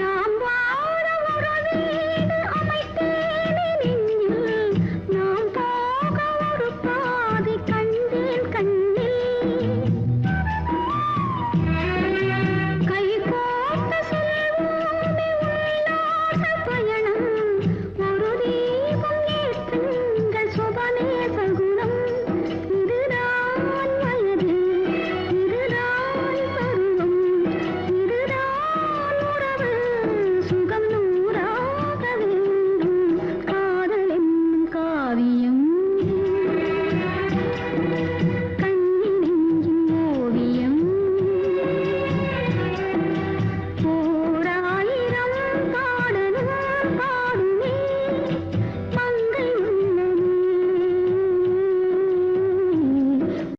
నామ